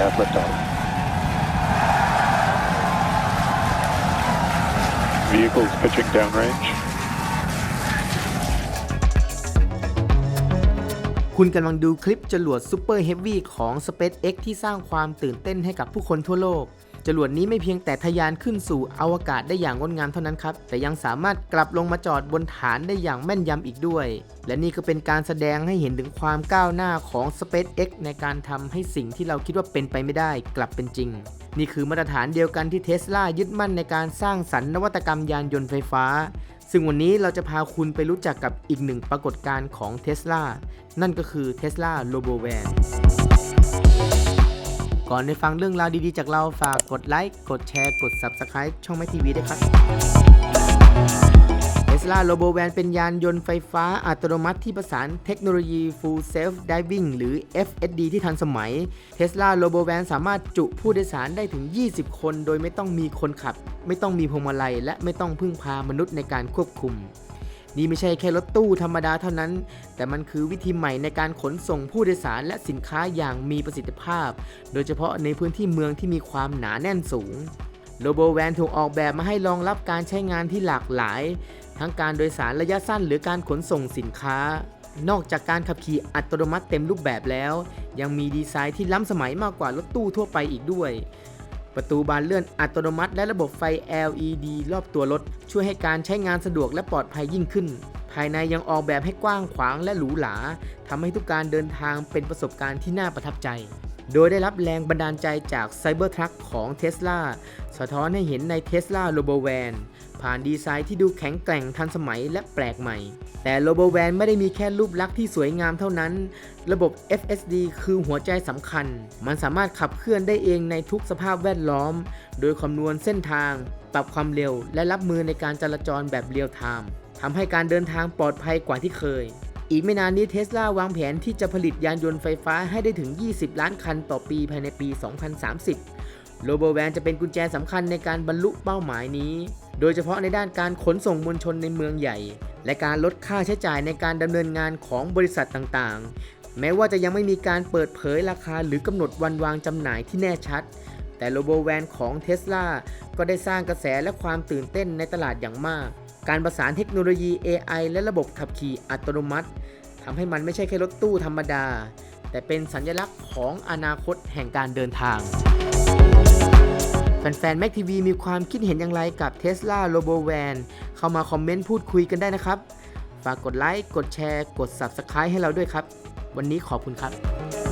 have liftoff. Vehicles pitching downrange. คุณกำลังดูคลิปจรวดซูเปอร์เฮฟวี่ของ SpaceX ที่สร้างความตื่นเต้นให้กับผู้คนทั่วโลก จรวดนี้ไม่เพียงแต่ทะยานขึ้นสู่อวกาศได้อย่างงดงามเท่านั้นครับ แต่ยังสามารถกลับลงมาจอดบนฐานได้อย่างแม่นยำอีกด้วย และนี่ก็เป็นการแสดงให้เห็นถึงความก้าวหน้าของ SpaceX ในการทำให้สิ่งที่เราคิดว่าเป็นไปไม่ได้กลับเป็นจริง นี่คือมาตรฐานเดียวกันที่เทสลายึดมั่นในการสร้างสรรค์นวัตกรรมยานยนต์ไฟฟ้า ซึ่งวันนี้เราจะพาคุณไปรู้จักกับอีกหนึ่งปรากฏการณ์ของ Tesla นั่นก็คือ Tesla Robovan ก่อนไปฟังเรื่องราวดีๆ จากเราฝากกดไลค์ กดแชร์ กด Subscribe ช่องไม่ทีวีด้วยครับ Tesla Robovan เป็นยานยนต์ไฟฟ้าอัตโนมัติที่ประสานเทคโนโลยี Full Self Driving หรือ FSD ที่ทันสมัย Tesla Robovan สามารถจุผู้โดยสารได้ถึง 20 คน โดยไม่ต้องมีคนขับ ไม่ต้องมีพวงมาลัย และไม่ต้องพึ่งพามนุษย์ในการควบคุม นี่ไม่ใช่แค่รถตู้ธรรมดาเท่านั้น แต่มันคือวิธีใหม่ในการขนส่งผู้โดยสารและสินค้าอย่างมีประสิทธิภาพ โดยเฉพาะในพื้นที่เมืองที่มีความหนาแน่นสูงโลโบแวนถูกออกแบบมาให้รองรับการใช้งานที่หลากหลาย ทั้งการโดยสารระยะสั้นหรือการขนส่งสินค้า นอกจากการขับขี่อัตโนมัติเต็มรูปแบบแล้ว ยังมีดีไซน์ที่ล้ำสมัยมากกว่ารถตู้ทั่วไปอีกด้วย ประตูบานเลื่อนอัตโนมัติ และระบบไฟ LED รอบตัวรถ ช่วยให้การใช้งานสะดวกและปลอดภัยยิ่งขึ้น ภายในยังออกแบบให้กว้างขวางและหรูหราทำให้ทุกการเดินทางเป็นประสบการณ์ที่น่าประทับใจ โดยได้รับแรงบันดาลใจจาก Cybertruck ของ Tesla สะท้อนให้เห็นใน Tesla Robovan ผ่านดีไซน์ที่ดูแข็งแกร่งทันสมัยและแปลกใหม่ แต่ Robovan ไม่ได้มีแค่รูปลักษณ์ที่สวยงามเท่านั้น ระบบ FSD คือหัวใจสำคัญ มันสามารถขับเคลื่อนได้เองในทุกสภาพแวดล้อม โดยคำนวณเส้นทาง ปรับความเร็ว และรับมือในการจราจรแบบเรียลไทม์ทำให้การเดินทางปลอดภัยกว่าที่เคย อีกไม่นานนี้เทสลาวางแผนที่จะผลิตยานยนต์ไฟฟ้าให้ได้ถึง 20 ล้านคันต่อปีภายในปี 2030 โลโบแวนจะเป็นกุญแจสำคัญในการบรรลุเป้าหมายนี้ โดยเฉพาะในด้านการขนส่งมวลชนในเมืองใหญ่ และการลดค่าใช้จ่ายในการดำเนินงานของบริษัทต่างๆ แม้ว่าจะยังไม่มีการเปิดเผยราคาหรือกำหนดวันวางจำหน่ายที่แน่ชัด แต่โลโบแวนของ Tesla ก็ได้สร้างกระแสและความตื่นเต้นในตลาดอย่างมาก การประสานเทคโนโลยี AI และระบบขับขี่อัตโนมัติทำให้มันไม่ใช่แค่รถตู้ธรรมดา แต่เป็นสัญลักษณ์ของอนาคตแห่งการเดินทาง แฟนๆ Mac TV มีความคิดเห็นอย่างไรกับ Tesla Robovan เข้ามาคอมเมนต์พูดคุยกันได้นะครับ ฝากกดไลค์ กดแชร์ กด Subscribe ให้เราด้วยครับ วันนี้ขอบคุณครับ